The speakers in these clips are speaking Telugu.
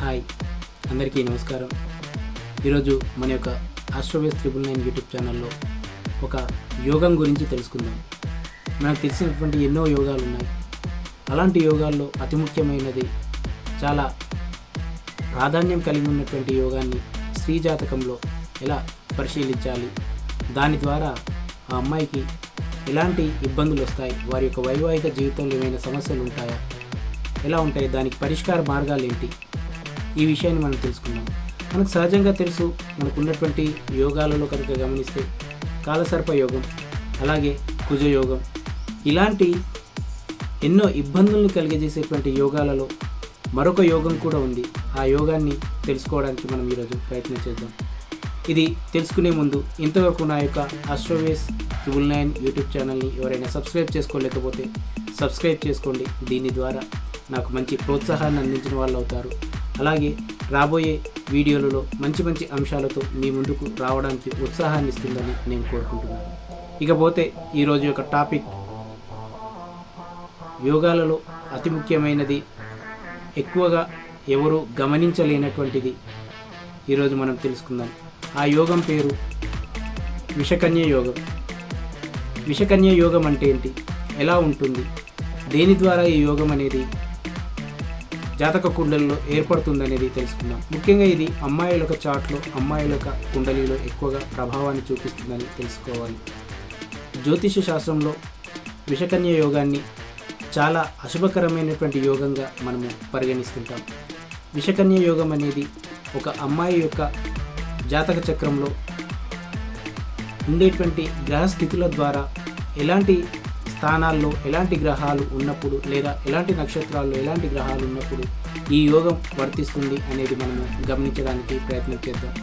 హాయ్. అందరికీ నమస్కారం. ఈరోజు మన యొక్క ఆస్ట్రోవేస్ త్రిబుల్ నైన్ యూట్యూబ్ ఛానల్లో ఒక యోగం గురించి తెలుసుకుందాం. మనకు తెలిసినటువంటి ఎన్నో యోగాలు ఉన్నాయి. అలాంటి యోగాల్లో అతి ముఖ్యమైనది చాలా ప్రాధాన్యం కలిగి ఉన్నటువంటి యోగాన్ని స్త్రీ జాతకంలో ఎలా పరిశీలించాలి? దాని ద్వారా ఆ అమ్మాయికి ఎలాంటి ఇబ్బందులు వస్తాయి? వారి యొక్క వైవాహిక జీవితంలో ఏమైనా సమస్యలు ఉంటాయా? ఎలా ఉంటాయి? దానికి పరిష్కార మార్గాలు ఏంటి? ఈ విషయాన్ని మనం తెలుసుకుందాం. మనకు సహజంగా తెలుసు మనకు ఉన్నటువంటి యోగాలలో కనుక గమనిస్తే కాలసర్ప యోగం అలాగే కుజ యోగం. ఇలాంటి ఎన్నో ఇబ్బందుల్ని కలిగజేసేటువంటి యోగాలలో మరొక యోగం కూడా ఉంది. ఆ యోగాన్ని తెలుసుకోవడానికి మనం ఈరోజు ప్రయత్నం చేద్దాం. ఇది తెలుసుకునే ముందు ఇంతవరకు నా యొక్క ఆస్ట్రోవేస్ ట్రిబుల్ నైన్ యూట్యూబ్ ఛానల్ని ఎవరైనా సబ్స్క్రైబ్ చేసుకోలేకపోతే సబ్స్క్రైబ్ చేసుకోండి. దీని ద్వారా నాకు మంచి ప్రోత్సాహాన్ని అందించిన వాళ్ళు అవుతారు. అలాగే రాబోయే వీడియోలలో మంచి మంచి అంశాలతో మీ ముందుకు రావడానికి ఉత్సాహాన్ని ఇస్తుందని నేను కోరుకుంటున్నాను. ఇకపోతే ఈరోజు యొక్క టాపిక్ యోగాలలో అతి ముఖ్యమైనది ఎక్కువగా ఎవరు గమనించలేనటువంటిది. ఈరోజు మనం తెలుసుకుందాం. ఆ యోగం పేరు విషకన్య యోగం. విషకన్య యోగం అంటే ఏంటి? ఎలా ఉంటుంది? దేని ద్వారా ఈ యోగం అనేది జాతక కుండలలో ఏర్పడుతుందనేది తెలుసుకుందాం. ముఖ్యంగా ఇది అమ్మాయిల యొక్క చాట్లో అమ్మాయిల యొక్క కుండలిలో ఎక్కువగా ప్రభావాన్ని చూపిస్తుందని తెలుసుకోవాలి. జ్యోతిష శాస్త్రంలో విషకన్య యోగాన్ని చాలా అశుభకరమైనటువంటి యోగంగా మనము పరిగణిస్తుంటాం. విషకన్య యోగం అనేది ఒక అమ్మాయి యొక్క జాతక చక్రంలో ఉండేటువంటి గ్రహస్థితుల ద్వారా ఎలాంటి స్థానాల్లో ఎలాంటి గ్రహాలు ఉన్నప్పుడు లేదా ఎలాంటి నక్షత్రాల్లో ఎలాంటి గ్రహాలు ఉన్నప్పుడు ఈ యోగం వర్తిస్తుంది అనేది మనము గమనించడానికి ప్రయత్నం చేద్దాం.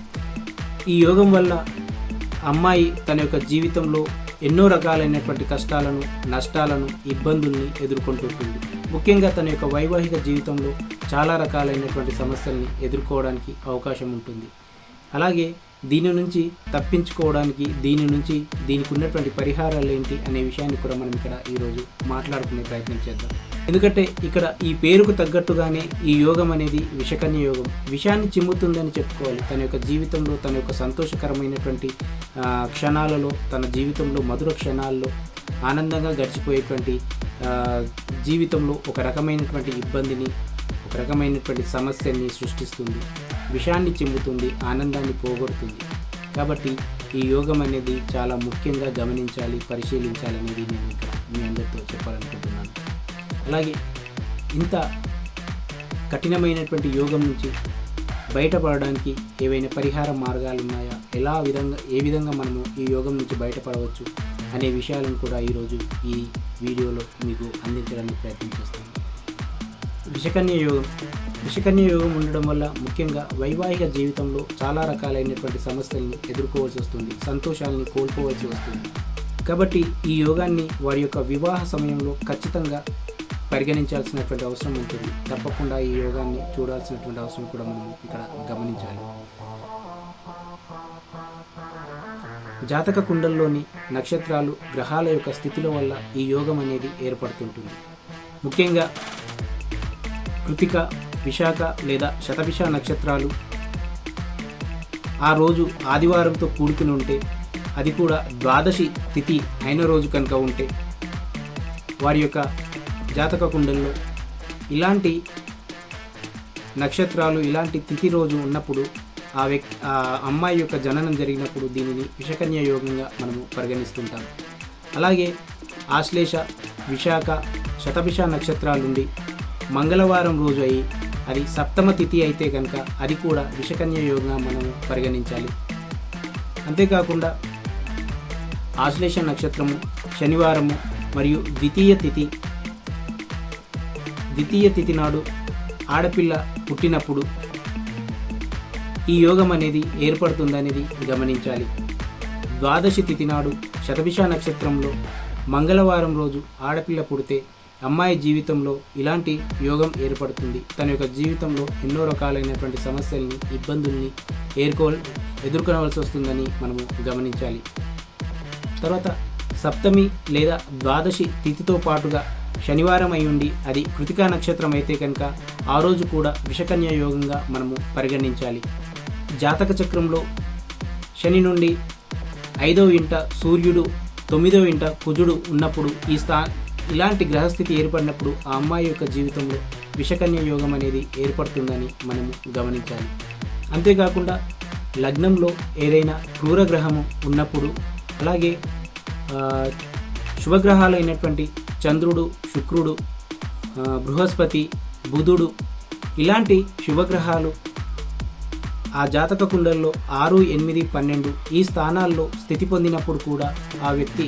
ఈ యోగం వల్ల అమ్మాయి తన యొక్క జీవితంలో ఎన్నో రకాలైనటువంటి కష్టాలను నష్టాలను ఇబ్బందుల్ని ఎదుర్కొంటుంటుంది. ముఖ్యంగా తన యొక్క వైవాహిక జీవితంలో చాలా రకాలైనటువంటి సమస్యల్ని ఎదుర్కోవడానికి అవకాశం ఉంటుంది. అలాగే దీని నుంచి తప్పించుకోవడానికి దీని నుంచి దీనికి ఉన్నటువంటి పరిహారాలు ఏంటి అనే విషయాన్ని కూడా మనం ఇక్కడ ఈరోజు మాట్లాడుకునే ప్రయత్నం చేద్దాం. ఎందుకంటే ఇక్కడ ఈ పేరుకు తగ్గట్టుగానే ఈ యోగం అనేది విషకన్య యోగం. విషాన్ని చిమ్ముతుందని చెప్పుకోవాలి. తన యొక్క జీవితంలో తన యొక్క సంతోషకరమైనటువంటి క్షణాలలో తన జీవితంలో మధుర క్షణాల్లో ఆనందంగా గడిచిపోయేటువంటి జీవితంలో ఒక రకమైనటువంటి ఇబ్బందిని రకమైనటువంటి సమస్యని సృష్టిస్తుంది. విషాన్ని చెందుతుంది ఆనందాన్ని పోగొడుతుంది. కాబట్టి ఈ యోగం అనేది చాలా ముఖ్యంగా గమనించాలి పరిశీలించాలి అనేది నేను ఇక్కడ మీ అందరితో చెప్పాలనుకుంటున్నాను. అలాగే ఇంత కఠినమైనటువంటి యోగం నుంచి బయటపడడానికి ఏవైనా పరిహార మార్గాలు ఉన్నాయా? ఎలా విధంగా ఏ విధంగా మనము ఈ యోగం నుంచి బయటపడవచ్చు అనే విషయాలను కూడా ఈరోజు ఈ వీడియోలో మీకు అందించడానికి ప్రయత్నం చేస్తాను. విషకన్య యోగం విషకన్య యోగం ఉండడం వల్ల ముఖ్యంగా వైవాహిక జీవితంలో చాలా రకాలైనటువంటి సమస్యలను ఎదుర్కోవాల్సి వస్తుంది సంతోషాలను కోల్పోవాల్సి వస్తుంది. కాబట్టి ఈ యోగాన్ని వారి యొక్క వివాహ సమయంలో ఖచ్చితంగా పరిగణించాల్సినటువంటి అవసరం ఉంటుంది. తప్పకుండా ఈ యోగాన్ని చూడాల్సినటువంటి అవసరం కూడా మనం ఇక్కడ గమనించాలి. జాతక కుండల్లోని నక్షత్రాలు గ్రహాల యొక్క స్థితుల వల్ల ఈ యోగం అనేది ఏర్పడుతుంటుంది. ముఖ్యంగా కృతిక విశాఖ లేదా శతభిష నక్షత్రాలు. ఆ రోజు ఆదివారంతో కూడుకుని ఉంటే అది కూడా ద్వాదశి తిథి అయిన రోజు కనుక ఉంటే. వారి యొక్క జాతక కుండల్లో ఇలాంటి నక్షత్రాలు ఇలాంటి తిథి రోజు ఉన్నప్పుడు ఆ వ్యక్తి ఆ అమ్మాయి యొక్క జననం జరిగినప్పుడు దీనిని విషకన్య యోగంగా మనము పరిగణిస్తుంటాం. అలాగే ఆశ్లేష విశాఖ శతభిష నక్షత్రాలుండి మంగళవారం రోజు అయి అది సప్తమ తిథి అయితే కనుక అది కూడా విషకన్య యోగంగా మనం పరిగణించాలి. అంతేకాకుండా ఆశ్లేష నక్షత్రము శనివారము మరియు ద్వితీయ తిథి. ద్వితీయ తిథి నాడు ఆడపిల్ల పుట్టినప్పుడు ఈ యోగం అనేది ఏర్పడుతుందనేది గమనించాలి. ద్వాదశి తిథి నాడు శతభిష నక్షత్రంలో మంగళవారం రోజు ఆడపిల్ల పుడితే అమ్మాయి జీవితంలో ఇలాంటి యోగం ఏర్పడుతుంది. తన యొక్క జీవితంలో ఎన్నో రకాలైనటువంటి సమస్యల్ని ఇబ్బందుల్ని ఏర్కో ఎదుర్కొనవలసి వస్తుందని మనము గమనించాలి. తర్వాత సప్తమి లేదా ద్వాదశి తిథితో పాటుగా శనివారం అయి ఉండి అది కృతికా నక్షత్రం అయితే కనుక ఆ రోజు కూడా విషకన్య యోగంగా మనము పరిగణించాలి. జాతక చక్రంలో శని నుండి ఐదో ఇంట సూర్యుడు తొమ్మిదో ఇంట కుజుడు ఉన్నప్పుడు ఈ స్థా ఇలాంటి గ్రహస్థితి ఏర్పడినప్పుడు ఆ అమ్మాయి యొక్క జీవితంలో విషకన్య యోగం అనేది ఏర్పడుతుందని మనము గమనించాలి. అంతేకాకుండా లగ్నంలో ఏదైనా క్రూర గ్రహము ఉన్నప్పుడు అలాగే శుభగ్రహాలు అయినటువంటి చంద్రుడు శుక్రుడు బృహస్పతి బుధుడు ఇలాంటి శుభగ్రహాలు ఆ జాతక కుండల్లో ఆరు ఎనిమిది పన్నెండు ఈ స్థానాల్లో స్థితి పొందినప్పుడు కూడా ఆ వ్యక్తి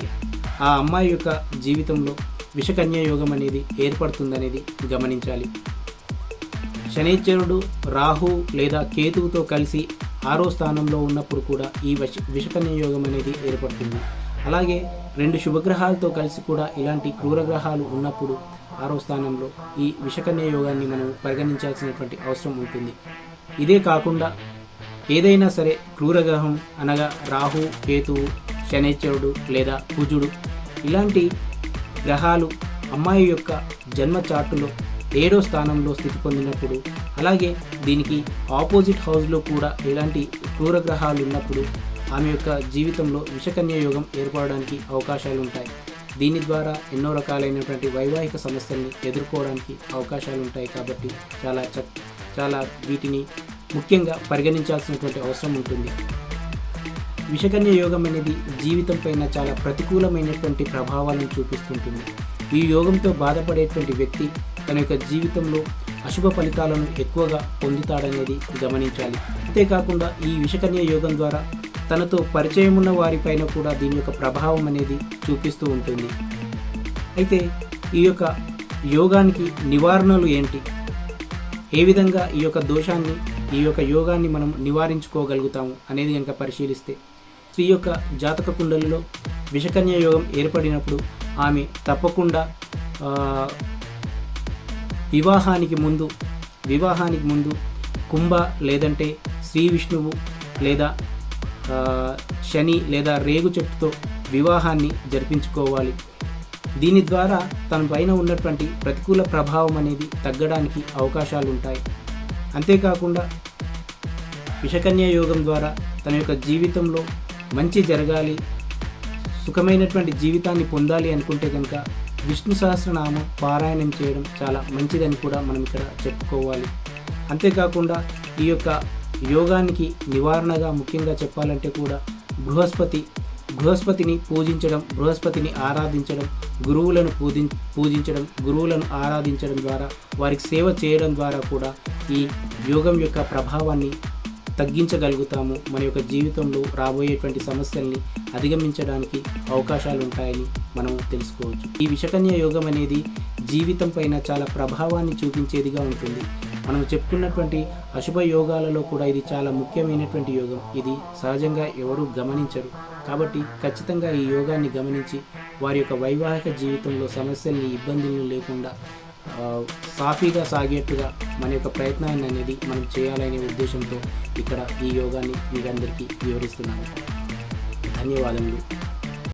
ఆ అమ్మాయి యొక్క జీవితంలో విషకన్య యోగం అనేది ఏర్పడుతుందనేది గమనించాలి. శనైశ్వరుడు రాహు లేదా కేతువుతో కలిసి ఆరో స్థానంలో ఉన్నప్పుడు కూడా ఈ విష విషకన్య యోగం అనేది ఏర్పడుతుంది. అలాగే రెండు శుభగ్రహాలతో కలిసి కూడా ఇలాంటి క్రూర గ్రహాలు ఉన్నప్పుడు ఆరో స్థానంలో ఈ విషకన్య యోగాన్ని మనం పరిగణించాల్సినటువంటి అవసరం ఉంటుంది. ఇదే కాకుండా ఏదైనా సరే క్రూరగ్రహం అనగా రాహు కేతువు శనేశ్వరుడు లేదా కుజుడు ఇలాంటి గ్రహాలు అమ్మాయి యొక్క జన్మ చార్టులో ఏడో స్థానంలో స్థితి పొందినప్పుడు అలాగే దీనికి ఆపోజిట్ హౌస్లో కూడా ఇలాంటి క్రూర గ్రహాలు ఉన్నప్పుడు ఆమె యొక్క జీవితంలో విషకన్య యోగం ఏర్పడడానికి అవకాశాలు ఉంటాయి దీని ద్వారా ఎన్నో రకాలైనటువంటి వైవాహిక సమస్యల్ని ఎదుర్కోవడానికి అవకాశాలు ఉంటాయి కాబట్టి చాలా చాలా వీటిని ముఖ్యంగా పరిగణించాల్సినటువంటి అవసరం ఉంటుంది. విషకన్య యోగం అనేది జీవితం పైన చాలా ప్రతికూలమైనటువంటి ప్రభావాలను చూపిస్తుంటుంది. ఈ యోగంతో బాధపడేటువంటి వ్యక్తి తన యొక్క జీవితంలో అశుభ ఫలితాలను ఎక్కువగా పొందుతాడనేది గమనించాలి. అంతేకాకుండా ఈ విషకన్య యోగం ద్వారా తనతో పరిచయం ఉన్న వారిపైన కూడా దీని యొక్క ప్రభావం అనేది చూపిస్తూ ఉంటుంది. అయితే ఈ యొక్క యోగానికి నివారణలు ఏంటి? ఏ విధంగా ఈ యొక్క దోషాన్ని ఈ యొక్క యోగాన్ని మనం నివారించుకోగలుగుతాము అనేది కనుక పరిశీలిస్తే స్త్రీ యొక్క జాతక కుండలిలో విషకన్య యోగం ఏర్పడినప్పుడు ఆమె తప్పకుండా వివాహానికి ముందు వివాహానికి ముందు కుంభ లేదంటే శ్రీ విష్ణువు లేదా శని లేదా రేగు చెట్టుతో వివాహాన్ని జరిపించుకోవాలి. దీని ద్వారా తన పైన ఉన్నటువంటి ప్రతికూల ప్రభావం అనేది తగ్గడానికి అవకాశాలు ఉంటాయి అంతేకాకుండా విషకన్య యోగం ద్వారా తన యొక్క జీవితంలో మంచి జరగాలి సుఖమైనటువంటి జీవితాన్ని పొందాలి అనుకుంటే కనుక విష్ణు సహస్రనామం పారాయణం చేయడం చాలా మంచిదని కూడా మనం ఇక్కడ చెప్పుకోవాలి. అంతేకాకుండా ఈ యొక్క యోగానికి నివారణగా ముఖ్యంగా చెప్పాలంటే కూడా బృహస్పతి బృహస్పతిని పూజించడం బృహస్పతిని ఆరాధించడం గురువులను పూజి పూజించడం గురువులను ఆరాధించడం ద్వారా వారికి సేవ చేయడం ద్వారా కూడా ఈ యోగం యొక్క ప్రభావాన్ని తగ్గించగలుగుతాము. మన యొక్క జీవితంలో రాబోయేటువంటి సమస్యల్ని అధిగమించడానికి అవకాశాలు ఉంటాయని మనం తెలుసుకోవచ్చు. ఈ విషకన్య యోగం అనేది జీవితం పైన చాలా ప్రభావాన్ని చూపించేదిగా ఉంటుంది. మనం చెప్పుకున్నటువంటి అశుభ యోగాలలో కూడా ఇది చాలా ముఖ్యమైనటువంటి యోగం. ఇది సహజంగా ఎవరు గమనించరు. కాబట్టి ఖచ్చితంగా ఈ యోగాన్ని గమనించి వారి యొక్క వైవాహిక జీవితంలో సమస్యల్ని ఇబ్బందులు లేకుండా సాఫీగా సాగేట్టుగా మన యొక్క ప్రయత్నాన్ని అనేది మనం చేయాలనే ఉద్దేశంతో ఇక్కడ ఈ యోగాన్ని మీరందరికీ వివరిస్తున్నాను. ధన్యవాదములు.